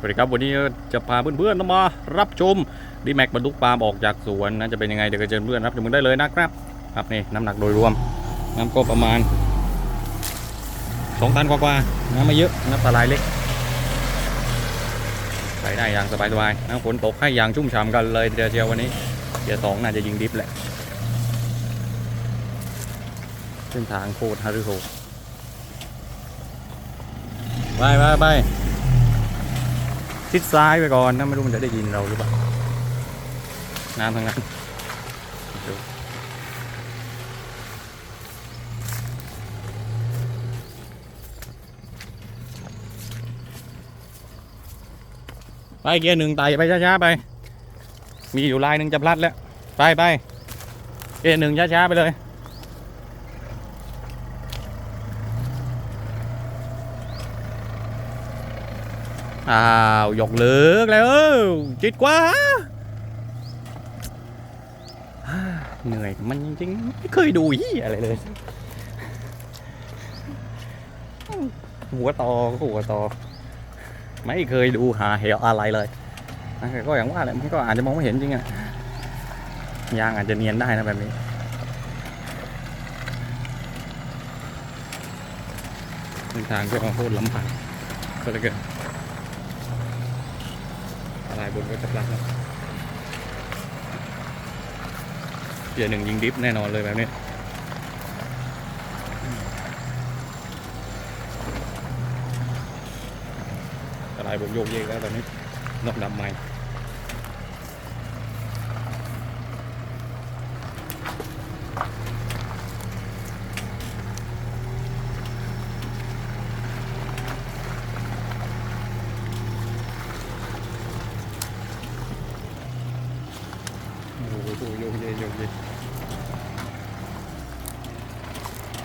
สวัสดีครับวันนี้จะพาเพื่อนๆมารับชมดีแม็กบรรทุกปาล์มออกจากสวนนะจะเป็นยังไงเดี๋ยวก็เชิญเพื่อนรับชมกันได้เลยนะครับครับนี่น้ำหนักโดยรวมน้ำก็ประมาณ2ตันกว่าๆน้ำไม่เยอะน้ำปลาลายเล็กใส่ได้อย่างสบายๆน้ำฝนตกให้อย่างชุ่มฉ่ำกันเลยเดียวเชียววันนี้เดียวสองน่าจะยิงดิฟแหละเส้นทางโคตรฮารุโหไปไปไป ชิดซ้ายไปก่อนนะไม่รู้มันจะได้ยินเราหรือเปล่าน้ำทั้งนั้นไปเกียร์หนึ่งไต่ไปช้าๆไป มีอยู่ลายหนึ่งจะพลัดแล้ว ไปไปเกียร์หนึ่งช้าๆไปเลย อ้าวยกเลิกแล้วจิตกว่า เหนื่อยมันจริงๆไม่เคยดูยี่อะไรเลย หัวตอก็หัวตอ ไม่เคยดูหาเหวอะไรเลยก็อย่างว่าแหละมันก็อาจจะมองไม่เห็นจริงอะยางอาจจะเนียนได้นะแบบนี้เส้นทางก็โคตรลำบากก็เลยเกิน ลายบนก็จะพลัดแล้วเกียร์หนึ่งยิงดิฟแน่นอนเลยแบบนี้ลายบนโยกเยกแล้วตอนนี้นอกดำใหม่โอ้โหโยก เยกโยกเยก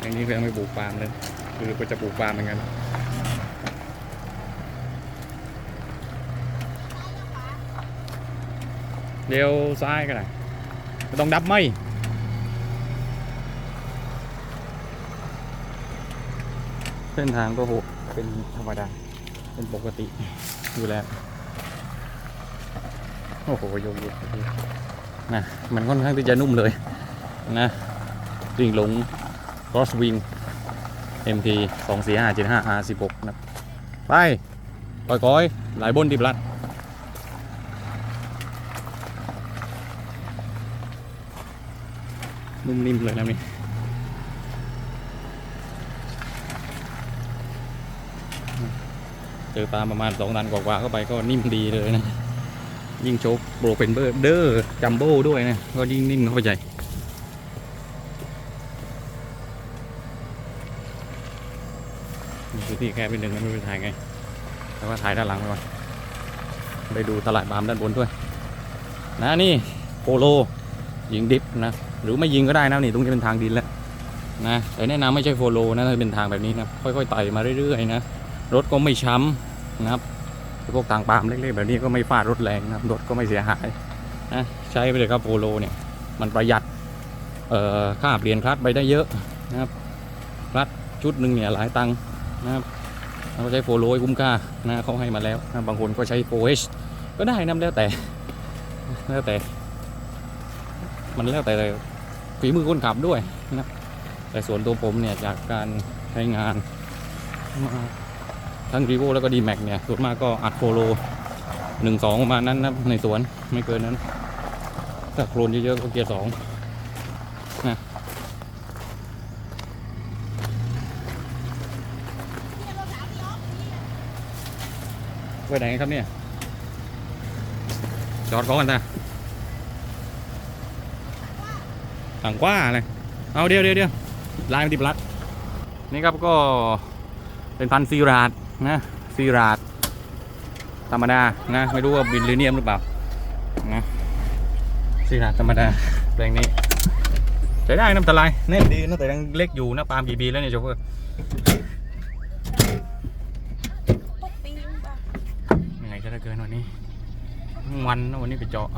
อย่างนี้ก็ยังไม่ปลูกปาล์มเลยคือก็จะปลูกปาล์มเหมือนกันเดี๋ยวซ้ายก็ได้ไม่ต้องดับไหมเส้นทางก็โหเป็นธรรมดา เป็นปกติอยู่แล้ว โอ้โหโยกเยก นะมันค่อนข้างที่จะนุ่มเลยนะดิ่งหลง crosswing MT 2 4 5 7 5 R 16นะไปก้อยก้อยๆหลายบนดิบลัดนุ่มนิ่มเลยนะนี่เจอปลาประมาณสองตันกว่าๆเข้าไปก็นิ่มดีเลยนะ ยิ่งโชกโบรเป็นเบอร์เดอร์จัมโบ้ด้วยนะ ก็ยิ่งนิ่มเข้าไปใหญ่พื้นที่แค่เป็นหนึ่งแล้วไม่รู้จะถ่ายไง แต่ว่าถ่ายด้านหลังไปก่อนไปดูตลาดบามด้านบนด้วย นะนี่โปโลยิงดิฟนะ หรือไม่ยิงก็ได้นะนี่ตรงนี้เป็นทางดินแล้วนะแต่แนะนำไม่ใช่โฟโลนะถ้าเป็นทางแบบนี้นะค่อยๆไต่มาเรื่อยๆนะรถก็ไม่ช้ำนะครับ พวกทางปามเล็กๆแบบนี้ก็ไม่ฟาดรถแรงนะครับรถก็ไม่เสียหายนะใช้ไปเลยครับโฟโลเนี่ยมันประหยัดค่าเปลี่ยนคลัตช์ไปได้เยอะนะครับคลัตช์ชุดหนึ่งเนี่ยหลายตังค์นะครับเราใช้โฟโลให้คุ้มค่านะเขาให้มาแล้วนะบางคนก็ใช้โฟเอชก็ได้นะแล้วแต่แล้วแต่ มันแล้วแต่ฝีมือคนขับด้วยนะแต่ส่วนตัวผมเนี่ยจากการใช้งานมา ทั้งรีโวแล้วก็ดีแม็กเนี่ยส่วนมากก็อัดโฟโลหนึ่งสองประมาณนั้นนะในสวนไม่เกินนั้น ถ้าโครนเยอะๆก็เกียร์สองนะไปไหนครับเนี่ยจอดก่อนนะต่างกว่าเลยเอาเดียวเดียวเดียวลายมันติดลัดนี่ครับก็เป็นพันธุ์ซีราด นะซีราดธรรมดานะไม่รู้ว่าบินลิเนียมหรือเปล่านะซีราดธรรมดาแปลงนี้ใช้ได้น้ำตาลายแน่นดีนะแต่ยังเล็กอยู่นะปาล์มกี่ปีแล้วเนี่ยโชเฟอร์ตกปีนป่ะเหนื่อยจะเหลือเกินวันนี้วันนะวันนี้ไปเจาะ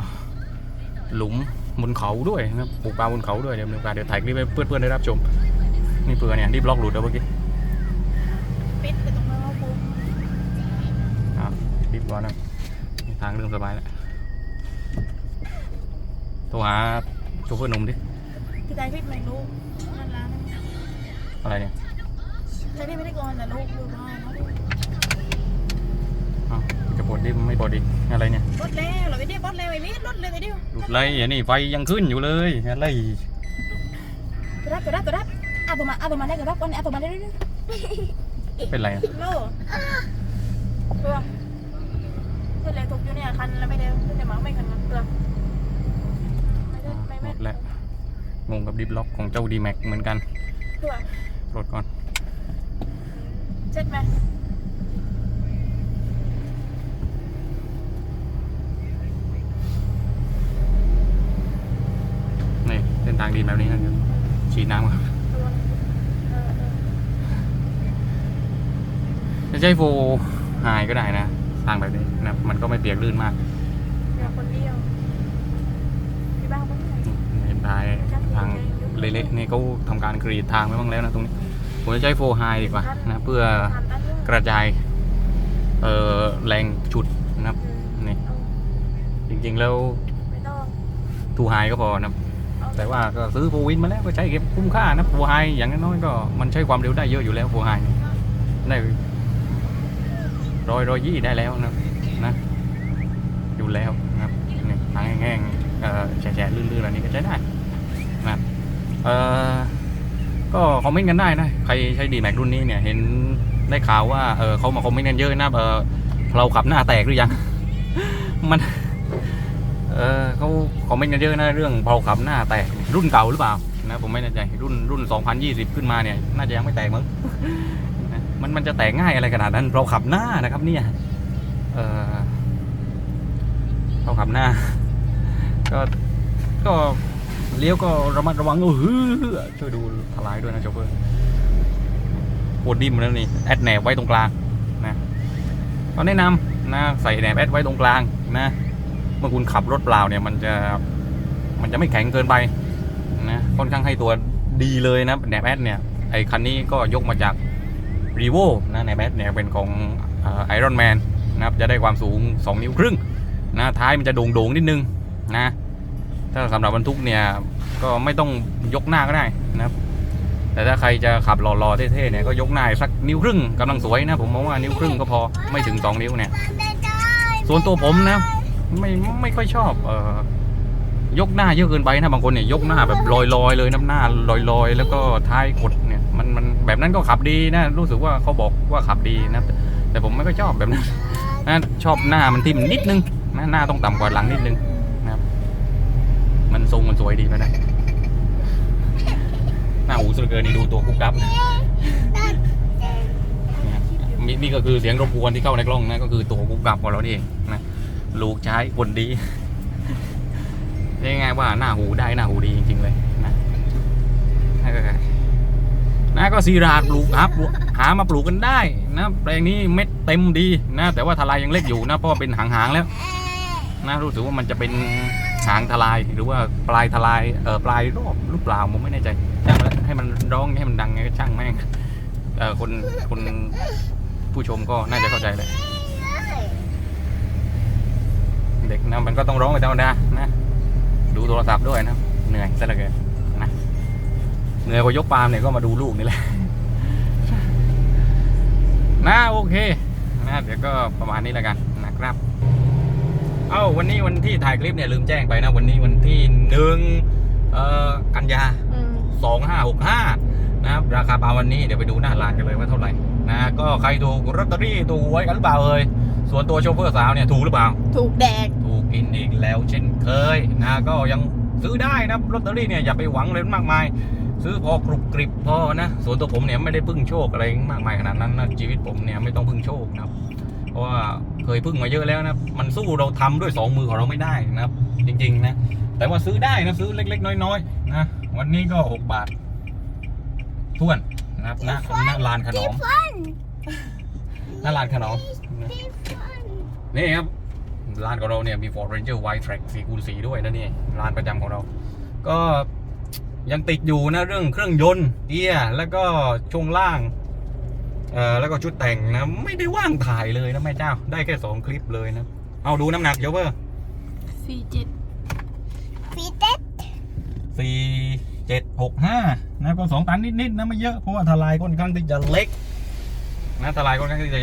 หลุมบนเขาด้วยนะปลูกปลาบนเขาด้วยเดี๋ยวมีโอกาสเดี๋ยวถ่ายคลิปให้เพื่อนๆได้รับชมนี่เพื่อนเนี่ยที่บล็อกหลุดแล้วเมื่อกี้ เป็ดไปตรงนั้นเราปุ๊บอะคลิปก่อนก่อนนะทางเริ่มสบายแล้วโทรหาโชเฟอร์หนุ่มดิพี่ใจพี่ไม่รู้นั่นร้านอะไรเนี่ยใจพี่ไม่ได้ก่อนแต่ลูกอยู่บ้านเนาะอ้าวจะปวดดิไม่ปวดดิอะไรเนี่ยรถเร็วเหรอไอ้เดียวรถเร็วไอ้นี่รถเร็วไอ้เดียวหลุดไรอันนี้ไฟยังขึ้นอยู่เลยอะไรกระดับกระดับกระดับเอาตัวมาเอาตัวมาได้กระดับก่อนเอาตัวมาได้ด้วยเป็นไรอะโล่ เปลืองเพื่อนเร็วถูกอยู่เนี่ยคันแล้วไม่เร็วเพื่อนเดี๋ยวมาไม่คันเปลืองไม่ได้ไม่หมไม่ดแล้วงงกับดิฟล็อกของเจ้าดีแม็กเหมือนกันเปลืองรถก่อนเจ็ดไหมนี่เส้นทางดีแบบนี้นะเดี๋ยวฉีดน้ำก่อนตัวเออเออจะใช้โฟไฮก็ได้นะ ทางแบบนี้นะมันก็ไม่เปียกลื่นมากเดี๋ยวคนเดียวพี่บ้าบ้างไหมเห็นทายทางเละๆนี่เขาทำการกรีดทางไว้บ้างแล้วนะตรงนี้ผมจะใช้โฟไฮดีกว่านะเพื่อทานได้ด้วยกระจายเอ่อแรงฉุดนะครับอืมนี่เอาจริงๆแล้วไม่ต้องทูไฮก็พอนะครับเอาแต่ว่าก็ซื้อโฟวินมาแล้วก็ใช้เก็บคุ้มค่านะโฟไฮอย่างน้อยๆก็มันใช้ความเร็วได้เยอะอยู่แล้วโฟไฮได้ ร้อยร้อยยี่ได้แล้วนะนะอยู่แล้วนะครับทางแห้งๆแฉะๆลื่นๆอะไรนี้ก็ใช้ได้นะเออก็คอมเมนต์กันได้นะ ใครใช้ดีแม็กรุ่นนี้เนี่ยเห็นได้ข่าวว่าเออเขามาคอมเมนต์กันเยอะนะเออเราขับหน้าแตกหรือยัง มัน เออเขาคอมเมนต์กันเยอะนะเรื่องเผาขับหน้าแตกรุ่นเก่าหรือเปล่านะผมไม่แน่ใจรุ่นรุ่น 2020 ขึ้นมาเนี่ย น่าจะยังไม่แตกมั้ง มันมันจะแตกง่ายอะไรขนาดนั้น เราขับหน้านะครับเนี่ยเออเราขับหน้า ก็ก็เลี้ยวก็ระมัดระวังเออช่วยดูทลายด้วยนะโชเฟอร์โคตรดิมแล้วนี่แอดแหนบไว้ตรงกลางนะก็แนะนำนะใส่แหนบแอดไว้ตรงกลางนะเมื่อคุณขับรถเปล่าเนี่ยมันจะมันจะไม่แข็งเกินไปนะค่อนข้างให้ตัวดีเลยนะแหนบแอดเนี่ยไอคันนี้ก็ยกมาจาก รีโวนะแหนแอดเนี่ยเป็นของไอรอนแมนนะครับจะได้ความสูง 2 นิ้วครึ่งนะท้ายมันจะโด่งๆนิดนึงนะถ้าสำหรับบรรทุกเนี่ยก็ไม่ต้องยกหน้าก็ได้นะครับ แต่ถ้าใครจะขับหล่อๆเท่ๆเนี่ยก็ยกหน้าสักนิ้วครึ่งกำลังสวยนะผมมองว่านิ้วครึ่งก็พอไม่ถึง 2 นิ้วเนี่ยส่วนตัวผมนะไม่ไม่ค่อยชอบเอ่อยกหน้าเยอะเกินไปนะบางคนเนี่ยยกหน้าแบบลอยๆเลยน้ำหน้าลอยๆ แล้วก็ท้ายกด มันมันแบบนั้นก็ขับดีนะ รู้สึกว่าเขาบอกว่าขับดีนะแต่แต่ผมไม่ค่อยชอบแบบนั้นนะชอบหน้ามันทิ่มนิดนึงนะหน้าต้องต่ำกว่าหลังนิดนึงนะครับ มันทรงมันสวยดีไปนะหน้าหูสุดเกินนี่ดูตัวกุ๊กกับนะนี่นี่ก็คือเสียงรบกวนที่เข้าในกล้องนะก็คือตัวกุ๊กกับของเรานี่เองนะลูกใช้คนดีเรียกง่ายๆว่าหน้าหูได้หน้าหูดีจริงๆเลยนะเออ นะก็ซีราดปลูกหาปลูกหามาปลูกกันได้นะแปลงนี้เม็ดเต็มดีนะแต่ว่าทลายยังเล็กอยู่นะเพราะว่าเป็นหางๆแล้วนะรู้สึกว่ามันจะเป็นหางทลายหรือว่าปลายทลายเออปลายรอบหรือเปล่าผมไม่แน่ใจช่างแล้วให้มันร้องให้มันดังไงก็ช่างแม่งเออคนคนผู้ชมก็น่าจะเข้าใจแหละเด็กนะมันก็ต้องร้องไปธรรมดานะดูโทรศัพท์ด้วยนะเหนื่อยซะเหลือเกิน เหนื่อยกว่ายกปาล์มเนี่ยก็มาดูลูกนี่แหละนะโอเคนะเดี๋ยวก็ประมาณนี้แล้วกันนะครับเอ้าวันนี้วันที่ถ่ายคลิปเนี่ยลืมแจ้งไปนะ วันนี้วันที่หนึ่งเอ่อกันยาอืมสองห้าหกห้านะครับราคาปาล์มวันนี้เดี๋ยวไปดูหน้าร้านกันเลยว่าเท่าไหร่นะก็ใครถูกลอตเตอรี่ถูกหวยกันหรือเปล่าเอ่ยส่วนตัวโชเฟอร์สาวเนี่ยถูกหรือเปล่า ถูกแดกถูกกินอีกแล้วเช่นเคยนะก็ยัง ซื้อได้นะลอตเตอรี่เนี่ยอย่าไปหวังเลยมากมาย ซื้อพอกรุบกริบพอนะส่วนตัวผมเนี่ยไม่ได้พึ่งโชคอะไรมากมายขนาดนั้นนะชีวิตผมเนี่ยไม่ต้องพึ่งโชคนะครับเพราะว่าเคยพึ่งมาเยอะแล้วนะมันสู้เราทำด้วยสองมือของเราไม่ได้นะครับ จริงๆนะแต่ว่าซื้อได้นะซื้อเล็ก ๆ น้อยๆนะวันนี้ก็หกบาทท้วนนะครับหน้าหน้าลานขนอมหน้าลานขนอมนะนี่ครับ ร้านของเราเนี่ยมี Ford Ranger White Track 4คูณ4ด้วยนะนี่ร้านประจำของเรา ก็ยังติดอยู่นะเรื่องเครื่องยนต์เกียร์แล้วก็ช่วงล่างเอ่อแล้วก็ชุดแต่งนะไม่ได้ว่างถ่ายเลยนะแม่เจ้า ได้แค่สองคลิปเลยนะ เอาดูน้ำหนักเยอะเวอร์สี่เจ็ดฟีเต็ดสี่เจ็ดหกห้านะก็สองตันนิดๆนะไม่เยอะเพราะว่าทลายค่อนข้างที่จะเล็กนะทลายค่อนข้างที่จะ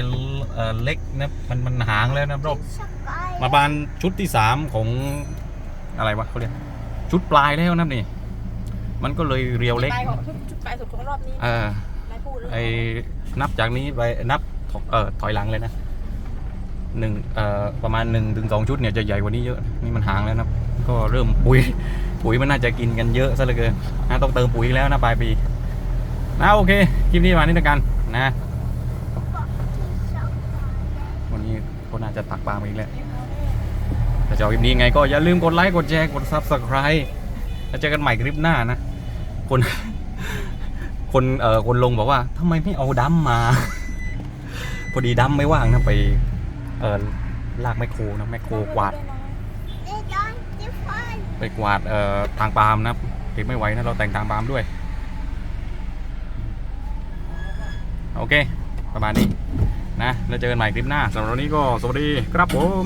เอ่อเล็กนะมันมันหางแล้วนะรอบ สกาย มาบานชุดที่สามของอะไรวะเขาเรียกชุดปลายแล้วนะนี่ มันก็เลยเรียวเล็ก ปลายของชุดชุดปลายสุดของรอบนี้เออปลายพูดเลยไอ้นับจากนี้ไปนับถเอ่อถอยหลังเลยนะหนึ่งเอ่อประมาณหนึ่งถึงสองชุดเนี่ยจะใหญ่กว่านี้เยอะนี่มันหางแล้วนะก็เริ่มปุ๋ย ปุ๋ยมันน่าจะกินกันเยอะซะเหลือเกินนะต้องเติมปุ๋ยอีกแล้วนะปลายปีนะโอเคคลิปนี้มานี่แล้วกันนะวันนี้ก็น่าจะตักปลามาอีกแล้ว แต่จะเอาคลิปนี้ไงก็อย่าลืมกดไลค์กดแชร์กด subscribe แล้วเจอกันใหม่คลิปหน้านะ คน คนเอ่อคนลงบอกว่าทำไมไม่เอาดัมมา พอดีดัมไม่ว่างนะไป เอ่อลากแมโครนะแมโครกวาด ไปกวาดเอ่อทางปาล์มนะเก็บไม่ไหวนะเราแต่งทางปาล์มด้วย โอเค ประมาณนี้นะแล้วเจอกันใหม่คลิปหน้าสำหรับวันนี้ก็สวัสดีครับผม